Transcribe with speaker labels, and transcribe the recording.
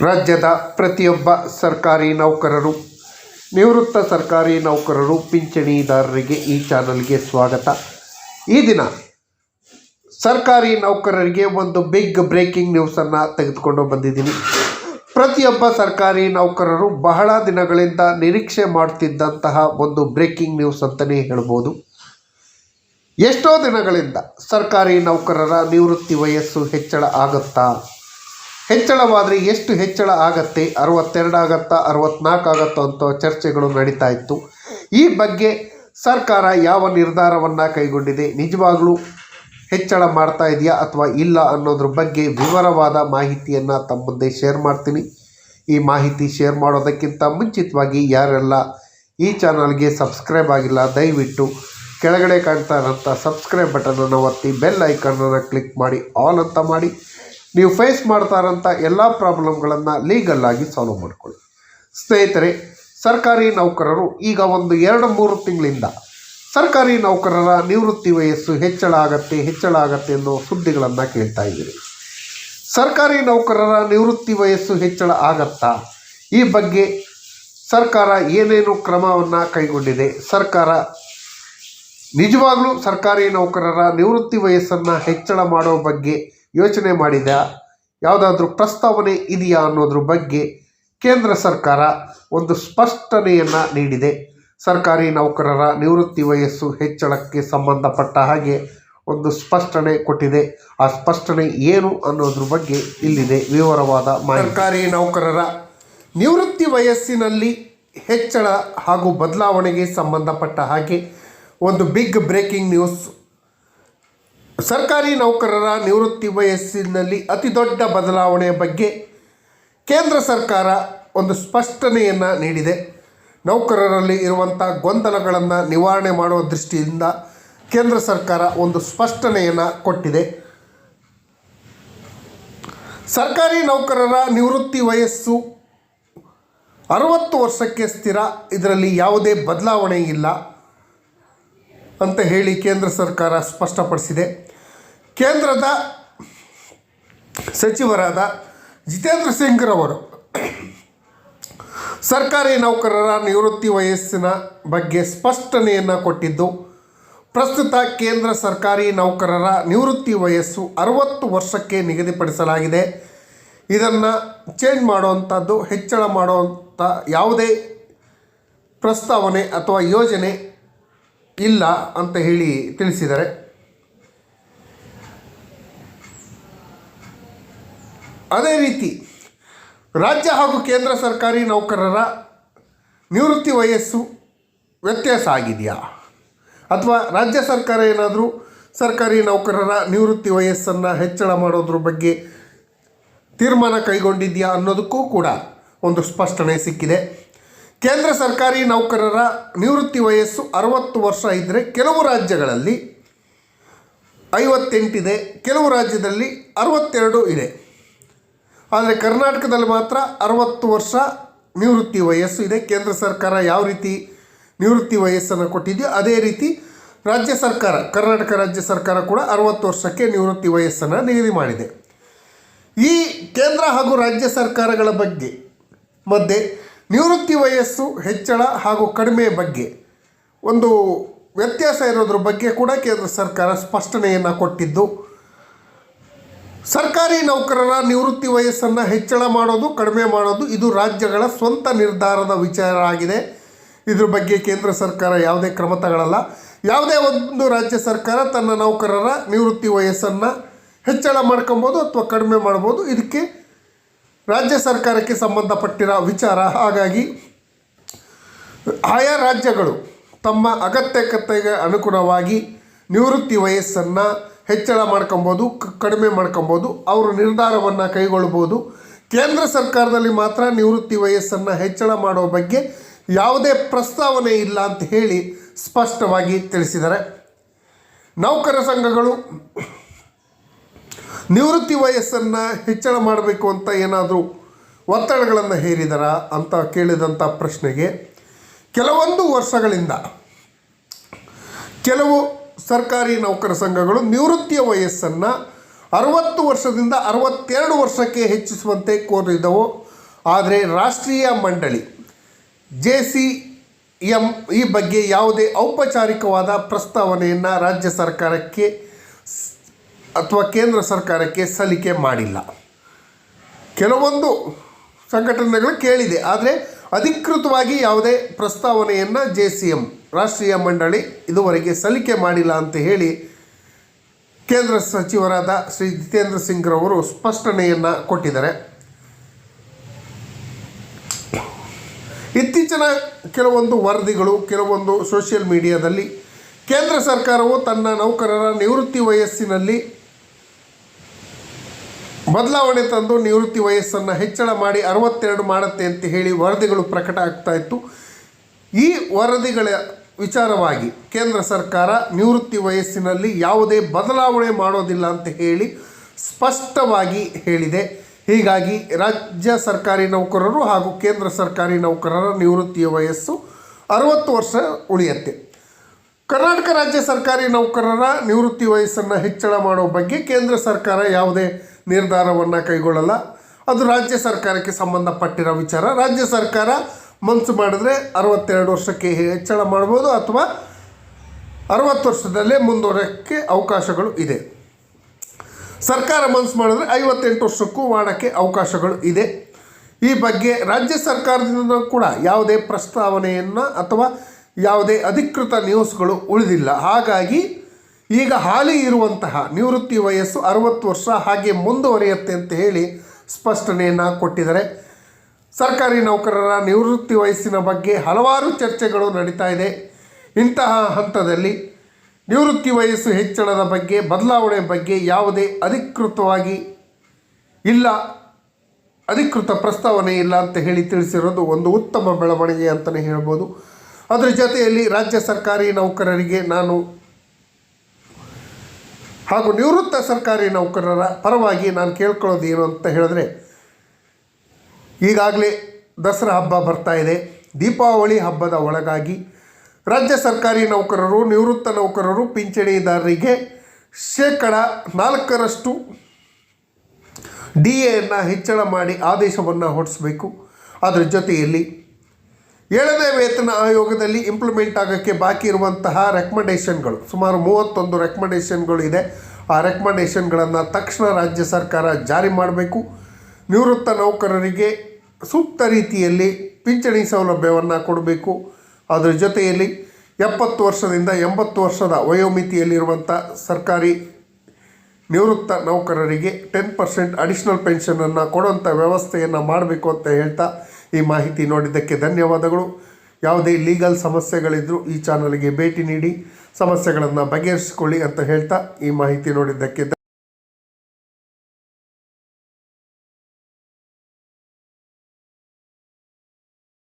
Speaker 1: ರಾಜ್ಯದ ಪ್ರತಿಯೊಬ್ಬ ಸರ್ಕಾರಿ ನೌಕರರು, ನಿವೃತ್ತ ಸರ್ಕಾರಿ ನೌಕರರು, ಪಿಂಚಣಿದಾರರಿಗೆ ಈ ಚಾನಲ್ಗೆ ಸ್ವಾಗತ. ಈ ದಿನ ಸರ್ಕಾರಿ ನೌಕರರಿಗೆ ಒಂದು ಬಿಗ್ ಬ್ರೇಕಿಂಗ್ ನ್ಯೂಸನ್ನು ತೆಗೆದುಕೊಂಡು ಬಂದಿದ್ದೀನಿ. ಪ್ರತಿಯೊಬ್ಬ ಸರ್ಕಾರಿ ನೌಕರರು ಬಹಳ ದಿನಗಳಿಂದ ನಿರೀಕ್ಷೆ ಮಾಡ್ತಿದ್ದಂತಹ ಒಂದು ಬ್ರೇಕಿಂಗ್ ನ್ಯೂಸ್ ಅಂತಲೇ ಹೇಳ್ಬೋದು. ಎಷ್ಟೋ ದಿನಗಳಿಂದ ಸರ್ಕಾರಿ ನೌಕರರ ನಿವೃತ್ತಿ ವಯಸ್ಸು ಹೆಚ್ಚಳ ಆಗುತ್ತಾ ಹೆಚ್ಚಳವಾದರೆ ಎಷ್ಟು ಹೆಚ್ಚಳ ಆಗತ್ತೆ? ಅರವತ್ತೆರಡು ಆಗತ್ತಾ ಅರವತ್ನಾಲ್ಕು ಆಗತ್ತೋ ಅಂತ ಚರ್ಚೆಗಳು ನಡೀತಾ ಇತ್ತು. ಈ ಬಗ್ಗೆ ಸರ್ಕಾರ ಯಾವ ನಿರ್ಧಾರವನ್ನು ಕೈಗೊಂಡಿದೆ? ನಿಜವಾಗಲೂ ಹೆಚ್ಚಳ ಮಾಡ್ತಾ ಇದೆಯಾ ಅಥವಾ ಇಲ್ಲ ಅನ್ನೋದ್ರ ಬಗ್ಗೆ ವಿವರವಾದ ಮಾಹಿತಿಯನ್ನು ತಮ್ಮ ಮುಂದೆ ಶೇರ್ ಮಾಡ್ತೀನಿ. ಈ ಮಾಹಿತಿ ಶೇರ್ ಮಾಡೋದಕ್ಕಿಂತ ಮುಂಚಿತವಾಗಿ ಯಾರೆಲ್ಲ ಈ ಚಾನಲ್ಗೆ ಸಬ್ಸ್ಕ್ರೈಬ್ ಆಗಿಲ್ಲ, ದಯವಿಟ್ಟು ಕೆಳಗಡೆ ಕಾಣ್ತಾ ಇರೋಂಥ ಸಬ್ಸ್ಕ್ರೈಬ್ ಬಟನನ್ನು ಒತ್ತಿ ಬೆಲ್ ಐಕನನ್ನು ಕ್ಲಿಕ್ ಮಾಡಿ ಆಲ್ ಅಂತ ಮಾಡಿ. ನೀವು ಫೇಸ್ ಮಾಡ್ತಾ ಇರೋಂಥ ಎಲ್ಲ ಪ್ರಾಬ್ಲಮ್ಗಳನ್ನು ಲೀಗಲ್ಲಾಗಿ ಸಾಲ್ವ್ ಮಾಡ್ಕೊಳ್ಳಿ. ಸ್ನೇಹಿತರೆ, ಸರ್ಕಾರಿ ನೌಕರರು ಈಗ ಒಂದು ಎರಡು ಮೂರು ತಿಂಗಳಿಂದ ಸರ್ಕಾರಿ ನೌಕರರ ನಿವೃತ್ತಿ ವಯಸ್ಸು ಹೆಚ್ಚಳ ಆಗತ್ತೆ ಹೆಚ್ಚಳ ಆಗತ್ತೆ ಅನ್ನೋ ಸುದ್ದಿಗಳನ್ನು ಕೇಳ್ತಾ ಇದ್ದೀರಿ. ಸರ್ಕಾರಿ ನೌಕರರ ನಿವೃತ್ತಿ ವಯಸ್ಸು ಹೆಚ್ಚಳ ಆಗತ್ತಾ? ಈ ಬಗ್ಗೆ ಸರ್ಕಾರ ಏನೇನು ಕ್ರಮವನ್ನು ಕೈಗೊಂಡಿದೆ? ಸರ್ಕಾರ ನಿಜವಾಗ್ಲೂ ಸರ್ಕಾರಿ ನೌಕರರ ನಿವೃತ್ತಿ ವಯಸ್ಸನ್ನು ಹೆಚ್ಚಳ ಮಾಡೋ ಬಗ್ಗೆ ಯೋಚನೆ ಮಾಡಿದ, ಯಾವುದಾದ್ರೂ ಪ್ರಸ್ತಾವನೆ ಇದೆಯಾ ಅನ್ನೋದ್ರ ಬಗ್ಗೆ ಕೇಂದ್ರ ಸರ್ಕಾರ ಒಂದು ಸ್ಪಷ್ಟನೆಯನ್ನು ನೀಡಿದೆ. ಸರ್ಕಾರಿ ನೌಕರರ ನಿವೃತ್ತಿ ವಯಸ್ಸು ಹೆಚ್ಚಳಕ್ಕೆ ಸಂಬಂಧಪಟ್ಟ ಹಾಗೆ ಒಂದು ಸ್ಪಷ್ಟನೆ ಕೊಟ್ಟಿದೆ. ಆ ಸ್ಪಷ್ಟನೆ ಏನು ಅನ್ನೋದ್ರ ಬಗ್ಗೆ ಇಲ್ಲಿದೆ ವಿವರವಾದ ಸರ್ಕಾರಿ ನೌಕರರ ನಿವೃತ್ತಿ ವಯಸ್ಸಿನಲ್ಲಿ ಹೆಚ್ಚಳ ಹಾಗೂ ಬದಲಾವಣೆಗೆ ಸಂಬಂಧಪಟ್ಟ ಹಾಗೆ ಒಂದು ಬಿಗ್ ಬ್ರೇಕಿಂಗ್ ನ್ಯೂಸ್ ಸರ್ಕಾರಿ ನೌಕರರ ನಿವೃತ್ತಿ ವಯಸ್ಸಿನಲ್ಲಿ ಅತಿ ದೊಡ್ಡ ಬದಲಾವಣೆಯ ಬಗ್ಗೆ ಕೇಂದ್ರ ಸರ್ಕಾರ ಒಂದು ಸ್ಪಷ್ಟನೆಯನ್ನು ನೀಡಿದೆ. ನೌಕರರಲ್ಲಿ ಇರುವಂಥ ಗೊಂದಲಗಳನ್ನು ನಿವಾರಣೆ ಮಾಡುವ ದೃಷ್ಟಿಯಿಂದ ಕೇಂದ್ರ ಸರ್ಕಾರ ಒಂದು ಸ್ಪಷ್ಟನೆಯನ್ನು ಕೊಟ್ಟಿದೆ. ಸರ್ಕಾರಿ ನೌಕರರ ನಿವೃತ್ತಿ ವಯಸ್ಸು ಅರವತ್ತು ವರ್ಷಕ್ಕೆ ಸ್ಥಿರ, ಇದರಲ್ಲಿ ಯಾವುದೇ ಬದಲಾವಣೆ ಇಲ್ಲ. ಅಂತ ಹೇಳಿ ಕೇಂದ್ರ ಸರ್ಕಾರ ಸ್ಪಷ್ಟಪಡಿಸಿದೆ. ಕೇಂದ್ರದ ಸಚಿವರಾದ ಜಿತೇಂದ್ರ ಸಿಂಗ್ರವರು ಸರ್ಕಾರಿ ನೌಕರರ ನಿವೃತ್ತಿ ವಯಸ್ಸಿನ ಬಗ್ಗೆ ಸ್ಪಷ್ಟನೆಯನ್ನು ಕೊಟ್ಟಿದ್ದು, ಪ್ರಸ್ತುತ ಕೇಂದ್ರ ಸರ್ಕಾರಿ ನೌಕರರ ನಿವೃತ್ತಿ ವಯಸ್ಸು ಅರವತ್ತು ವರ್ಷಕ್ಕೆ ನಿಗದಿಪಡಿಸಲಾಗಿದೆ. ಇದನ್ನು ಚೇಂಜ್ ಮಾಡುವಂಥದ್ದು ಹೆಚ್ಚಳ ಮಾಡುವಂಥ ಯಾವುದೇ ಪ್ರಸ್ತಾವನೆ ಅಥವಾ ಯೋಜನೆ ಇಲ್ಲ ಅಂತ ಹೇಳಿ ತಿಳಿಸಿದ್ದಾರೆ. ಅದೇ ರೀತಿ ರಾಜ್ಯ ಹಾಗೂ ಕೇಂದ್ರ ಸರ್ಕಾರಿ ನೌಕರರ ನಿವೃತ್ತಿ ವಯಸ್ಸು ವ್ಯತ್ಯಾಸ ಆಗಿದೆಯಾ? ಅಥವಾ ರಾಜ್ಯ ಸರ್ಕಾರ ಏನಾದರೂ ಸರ್ಕಾರಿ ನೌಕರರ ನಿವೃತ್ತಿ ವಯಸ್ಸನ್ನು ಹೆಚ್ಚಳ ಮಾಡೋದ್ರ ಬಗ್ಗೆ ತೀರ್ಮಾನ ಕೈಗೊಂಡಿದೆಯಾ ಅನ್ನೋದಕ್ಕೂ ಕೂಡ ಒಂದು ಸ್ಪಷ್ಟನೆ ಸಿಕ್ಕಿದೆ. ಕೇಂದ್ರ ಸರ್ಕಾರಿ ನೌಕರರ ನಿವೃತ್ತಿ ವಯಸ್ಸು ಅರವತ್ತು ವರ್ಷ ಇದ್ದರೆ ಕೆಲವು ರಾಜ್ಯಗಳಲ್ಲಿ ಐವತ್ತೆಂಟಿದೆ, ಕೆಲವು ರಾಜ್ಯದಲ್ಲಿ ಅರವತ್ತೆರಡು ಇದೆ. ಆದರೆ ಕರ್ನಾಟಕದಲ್ಲಿ ಮಾತ್ರ ಅರವತ್ತು ವರ್ಷ ನಿವೃತ್ತಿ ವಯಸ್ಸು ಇದೆ. ಕೇಂದ್ರ ಸರ್ಕಾರ ಯಾವ ರೀತಿ ನಿವೃತ್ತಿ ವಯಸ್ಸನ್ನು ಕೊಟ್ಟಿದೆಯೋ ಅದೇ ರೀತಿ ರಾಜ್ಯ ಸರ್ಕಾರ, ಕರ್ನಾಟಕ ರಾಜ್ಯ ಸರ್ಕಾರ ಕೂಡ ಅರವತ್ತು ವರ್ಷಕ್ಕೆ ನಿವೃತ್ತಿ ವಯಸ್ಸನ್ನು ನಿಗದಿ ಮಾಡಿದೆ. ಈ ಕೇಂದ್ರ ಹಾಗೂ ರಾಜ್ಯ ಸರ್ಕಾರಗಳ ಬಗ್ಗೆ ಮಧ್ಯೆ ನಿವೃತ್ತಿ ವಯಸ್ಸು, ಹೆಚ್ಚಳ ಹಾಗೂ ಕಡಿಮೆ ಬಗ್ಗೆ. ಒಂದು ವ್ಯತ್ಯಾಸ ಇರೋದ್ರ ಬಗ್ಗೆ ಕೂಡ ಕೇಂದ್ರ ಸರ್ಕಾರ ಸ್ಪಷ್ಟನೆಯನ್ನು ಕೊಟ್ಟಿದ್ದು. ಸರ್ಕಾರಿ ನೌಕರರ ನಿವೃತ್ತಿ ವಯಸ್ಸನ್ನು ಹೆಚ್ಚಳ ಮಾಡೋದು, ಕಡಿಮೆ ಮಾಡೋದು ಇದು ರಾಜ್ಯಗಳ ಸ್ವಂತ ನಿರ್ಧಾರದ ವಿಚಾರ ಆಗಿದೆ. ಇದ್ರ ಬಗ್ಗೆ ಕೇಂದ್ರ ಸರ್ಕಾರ ಯಾವುದೇ ಕ್ರಮ ತಗೊಳ್ಳಲ್ಲ. ಯಾವುದೇ ಒಂದು ರಾಜ್ಯ ಸರ್ಕಾರ ತನ್ನ ನೌಕರರ ನಿವೃತ್ತಿ ವಯಸ್ಸನ್ನು ಹೆಚ್ಚಳ ಮಾಡ್ಕೊಬೋದು ಅಥವಾ ಕಡಿಮೆ ಮಾಡ್ಬೋದು. ಇದಕ್ಕೆ ರಾಜ್ಯ ಸರ್ಕಾರಕ್ಕೆ ಸಂಬಂಧಪಟ್ಟಿರೋ ವಿಚಾರ, ಹಾಗಾಗಿ ಆಯಾ ರಾಜ್ಯಗಳು ತಮ್ಮ ಅಗತ್ಯಕತೆಗೆ ಅನುಗುಣವಾಗಿ ನಿವೃತ್ತಿ ವಯಸ್ಸನ್ನು ಹೆಚ್ಚಳ ಮಾಡ್ಕೊಬೋದು ಕಡಿಮೆ ಮಾಡ್ಕೊಬೋದು, ಅವರು ನಿರ್ಧಾರವನ್ನು ಕೈಗೊಳ್ಬೋದು. ಕೇಂದ್ರ ಸರ್ಕಾರದಲ್ಲಿ ಮಾತ್ರ ನಿವೃತ್ತಿ ವಯಸ್ಸನ್ನು ಹೆಚ್ಚಳ ಮಾಡೋ ಬಗ್ಗೆ ಯಾವುದೇ ಪ್ರಸ್ತಾವನೆ ಇಲ್ಲ ಅಂತ ಹೇಳಿ ಸ್ಪಷ್ಟವಾಗಿ ತಿಳಿಸಿದ್ದಾರೆ. ನೌಕರ ಸಂಘಗಳು ನಿವೃತ್ತಿ ವಯಸ್ಸನ್ನು ಹೆಚ್ಚಳ ಮಾಡಬೇಕು ಅಂತ ಏನಾದರೂ ಒತ್ತಡಗಳನ್ನು ಹೇರಿದರ ಅಂತ ಕೇಳಿದಂಥ ಪ್ರಶ್ನೆಗೆ ಕೆಲವೊಂದು ವರ್ಷಗಳಿಂದ ಕೆಲವು ಸರ್ಕಾರಿ ನೌಕರ ಸಂಘಗಳು ನಿವೃತ್ತಿಯ ವಯಸ್ಸನ್ನು ಅರವತ್ತು ವರ್ಷದಿಂದ ಅರವತ್ತೆರಡು ವರ್ಷಕ್ಕೆ ಹೆಚ್ಚಿಸುವಂತೆ ಕೋರಿದವು. ಆದರೆ ರಾಷ್ಟ್ರೀಯ ಮಂಡಳಿ, ಜೆ ಸಿ ಎಂ ಈ ಬಗ್ಗೆ ಯಾವುದೇ ಔಪಚಾರಿಕವಾದ ಪ್ರಸ್ತಾವನೆಯನ್ನು ರಾಜ್ಯ ಸರ್ಕಾರಕ್ಕೆ ಅಥವಾ ಕೇಂದ್ರ ಸರ್ಕಾರಕ್ಕೆ ಸಲ್ಲಿಕೆ ಮಾಡಿಲ್ಲ. ಕೆಲವೊಂದು ಸಂಘಟನೆಗಳು ಕೇಳಿದೆ, ಆದರೆ ಅಧಿಕೃತವಾಗಿ ಯಾವುದೇ ಪ್ರಸ್ತಾವನೆಯನ್ನು ಜೆ ಸಿ ಎಂ, ರಾಷ್ಟ್ರೀಯ ಮಂಡಳಿ ಇದುವರೆಗೆ ಸಲ್ಲಿಕೆ ಮಾಡಿಲ್ಲ ಅಂತ ಹೇಳಿ ಕೇಂದ್ರ ಸಚಿವರಾದ ಶ್ರೀ ಜಿತೇಂದ್ರ ಸಿಂಗ್ರವರು ಸ್ಪಷ್ಟನೆಯನ್ನು ಕೊಟ್ಟಿದ್ದಾರೆ. ಇತ್ತೀಚಿನ ಕೆಲವೊಂದು ವರದಿಗಳು, ಕೆಲವೊಂದು ಸೋಷಿಯಲ್ ಮೀಡಿಯಾದಲ್ಲಿ ಕೇಂದ್ರ ಸರ್ಕಾರವು ತನ್ನ ನೌಕರರ ನಿವೃತ್ತಿ ವಯಸ್ಸಿನಲ್ಲಿ ಬದಲಾವಣೆ ತಂದು ನಿವೃತ್ತಿ ವಯಸ್ಸನ್ನು ಹೆಚ್ಚಳ ಮಾಡಿ ಅರವತ್ತೆರಡು ಮಾಡುತ್ತೆ ಅಂತ ಹೇಳಿ ವರದಿಗಳು ಪ್ರಕಟ ಆಗ್ತಾ ಇತ್ತು. ಈ ವರದಿಗಳ ವಿಚಾರವಾಗಿ ಕೇಂದ್ರ ಸರ್ಕಾರ ನಿವೃತ್ತಿ ವಯಸ್ಸಿನಲ್ಲಿ ಯಾವುದೇ ಬದಲಾವಣೆ ಮಾಡೋದಿಲ್ಲ ಅಂತ ಹೇಳಿ ಸ್ಪಷ್ಟವಾಗಿ ಹೇಳಿದೆ. ಹೀಗಾಗಿ ರಾಜ್ಯ ಸರ್ಕಾರಿ ನೌಕರರು ಹಾಗೂ ಕೇಂದ್ರ ಸರ್ಕಾರಿ ನೌಕರರ ನಿವೃತ್ತಿಯ ವಯಸ್ಸು ಅರವತ್ತು ವರ್ಷ ಉಳಿಯುತ್ತೆ. ಕರ್ನಾಟಕ ರಾಜ್ಯ ಸರ್ಕಾರಿ ನೌಕರರ ನಿವೃತ್ತಿ ವಯಸ್ಸನ್ನು ಹೆಚ್ಚಳ ಮಾಡೋ ಬಗ್ಗೆ ಕೇಂದ್ರ ಸರ್ಕಾರ ಯಾವುದೇ ನಿರ್ಧಾರವನ್ನು ಕೈಗೊಳ್ಳಲ್ಲ. ಅದು ರಾಜ್ಯ ಸರ್ಕಾರಕ್ಕೆ ಸಂಬಂಧಪಟ್ಟಿರೋ ವಿಚಾರ. ರಾಜ್ಯ ಸರ್ಕಾರ ಮನಸ್ಸು ಮಾಡಿದ್ರೆ ಅರವತ್ತೆರಡು ವರ್ಷಕ್ಕೆ ಹೆಚ್ಚಳ ಮಾಡ್ಬೋದು ಅಥವಾ ಅರವತ್ತು ವರ್ಷದಲ್ಲೇ ಮುಂದುವರೋಕ್ಕೆ ಅವಕಾಶಗಳು ಇದೆ. ಸರ್ಕಾರ ಮನಸ್ಸು ಮಾಡಿದ್ರೆ ಐವತ್ತೆಂಟು ವರ್ಷಕ್ಕೂ ಮಾಡೋಕ್ಕೆ ಅವಕಾಶಗಳು ಇದೆ. ಈ ಬಗ್ಗೆ ರಾಜ್ಯ ಸರ್ಕಾರದಿಂದ ಕೂಡ ಯಾವುದೇ ಪ್ರಸ್ತಾವನೆಯನ್ನು ಅಥವಾ ಯಾವುದೇ ಅಧಿಕೃತ ನ್ಯೂಸ್ಗಳು ಉಳಿದಿಲ್ಲ. ಹಾಗಾಗಿ ಈಗ ಹಾಲಿ ಇರುವಂತಹ ನಿವೃತ್ತಿ ವಯಸ್ಸು ಅರವತ್ತು ವರ್ಷ ಹಾಗೆ ಮುಂದುವರಿಯುತ್ತೆ ಅಂತ ಹೇಳಿ ಸ್ಪಷ್ಟನೆಯನ್ನು ಕೊಟ್ಟಿದ್ದಾರೆ. ಸರ್ಕಾರಿ ನೌಕರರ ನಿವೃತ್ತಿ ವಯಸ್ಸಿನ ಬಗ್ಗೆ ಹಲವಾರು ಚರ್ಚೆಗಳು ನಡೀತಾ ಇದೆ. ಇಂತಹ ಹಂತದಲ್ಲಿ ನಿವೃತ್ತಿ ವಯಸ್ಸು ಹೆಚ್ಚಳದ ಬಗ್ಗೆ, ಬದಲಾವಣೆ ಬಗ್ಗೆ ಯಾವುದೇ ಅಧಿಕೃತವಾಗಿ ಇಲ್ಲ, ಅಧಿಕೃತ ಪ್ರಸ್ತಾವನೆ ಇಲ್ಲ ಅಂತ ಹೇಳಿ ತಿಳಿಸಿರೋದು ಒಂದು ಉತ್ತಮ ಬೆಳವಣಿಗೆ ಅಂತಲೇ ಹೇಳ್ಬೋದು. ಅದರ ಜೊತೆಯಲ್ಲಿ ರಾಜ್ಯ ಸರ್ಕಾರಿ ನೌಕರರಿಗೆ ನಾನು ಹಾಗೂ ನಿವೃತ್ತ ಸರ್ಕಾರಿ ನೌಕರರ ಪರವಾಗಿ ನಾನು ಕೇಳ್ಕೊಳ್ಳೋದು ಏನು ಅಂತ ಹೇಳಿದ್ರೆ, ಈಗಾಗಲೇ ದಸರಾ ಹಬ್ಬ ಬರ್ತಾ ಇದೆ. ದೀಪಾವಳಿ ಹಬ್ಬದ ಒಳಗಾಗಿ ರಾಜ್ಯ ಸರ್ಕಾರಿ ನೌಕರರು, ನಿವೃತ್ತ ನೌಕರರು, ಪಿಂಚಣಿದಾರರಿಗೆ ಶೇಕಡ ನಾಲ್ಕರಷ್ಟು ಡಿ ಎಯನ್ನು ಹೆಚ್ಚಳ ಮಾಡಿ ಆದೇಶವನ್ನು ಹೊರಡಿಸಬೇಕು. ಅದರ ಜೊತೆಯಲ್ಲಿ ಏಳನೇ ವೇತನ ಆಯೋಗದಲ್ಲಿ ಇಂಪ್ಲಿಮೆಂಟ್ ಆಗೋಕ್ಕೆ ಬಾಕಿ ಇರುವಂತಹ ರೆಕಮೆಂಡೇಷನ್ಗಳು ಸುಮಾರು ಮೂವತ್ತೊಂದು ರೆಕಮೆಂಡೇಷನ್ಗಳು ಇದೆ. ಆ ರೆಕಮೆಂಡೇಷನ್ಗಳನ್ನು ತಕ್ಷಣ ರಾಜ್ಯ ಸರ್ಕಾರ ಜಾರಿ ಮಾಡಬೇಕು. ನಿವೃತ್ತ ನೌಕರರಿಗೆ ಸೂಕ್ತ ರೀತಿಯಲ್ಲಿ ಪಿಂಚಣಿ ಸೌಲಭ್ಯವನ್ನು ಕೊಡಬೇಕು. ಅದರ ಜೊತೆಯಲ್ಲಿ ಎಪ್ಪತ್ತು ವರ್ಷದಿಂದ ಎಂಬತ್ತು ವರ್ಷದ ವಯೋಮಿತಿಯಲ್ಲಿರುವಂಥ ಸರ್ಕಾರಿ ನಿವೃತ್ತ ನೌಕರರಿಗೆ ಟೆನ್ ಪರ್ಸೆಂಟ್ ಅಡಿಷ್ನಲ್ ಪೆನ್ಷನನ್ನು ಕೊಡುವಂಥ ವ್ಯವಸ್ಥೆಯನ್ನು ಮಾಡಬೇಕು ಅಂತ ಹೇಳ್ತಾ ಈ ಮಾಹಿತಿ ನೋಡಿದ್ದಕ್ಕೆ ಧನ್ಯವಾದಗಳು. ಯಾವುದೇ ಲೀಗಲ್ ಸಮಸ್ಯೆಗಳಿದ್ದರೂ ಈ ಚಾನಲ್ಗೆ ಭೇಟಿ ನೀಡಿ, ಸಮಸ್ಯೆಗಳನ್ನು ಬಗೆಹರಿಸಿಕೊಳ್ಳಿ ಅಂತ ಹೇಳ್ತಾ ಈ ಮಾಹಿತಿ ನೋಡಿದ್ದಕ್ಕೆ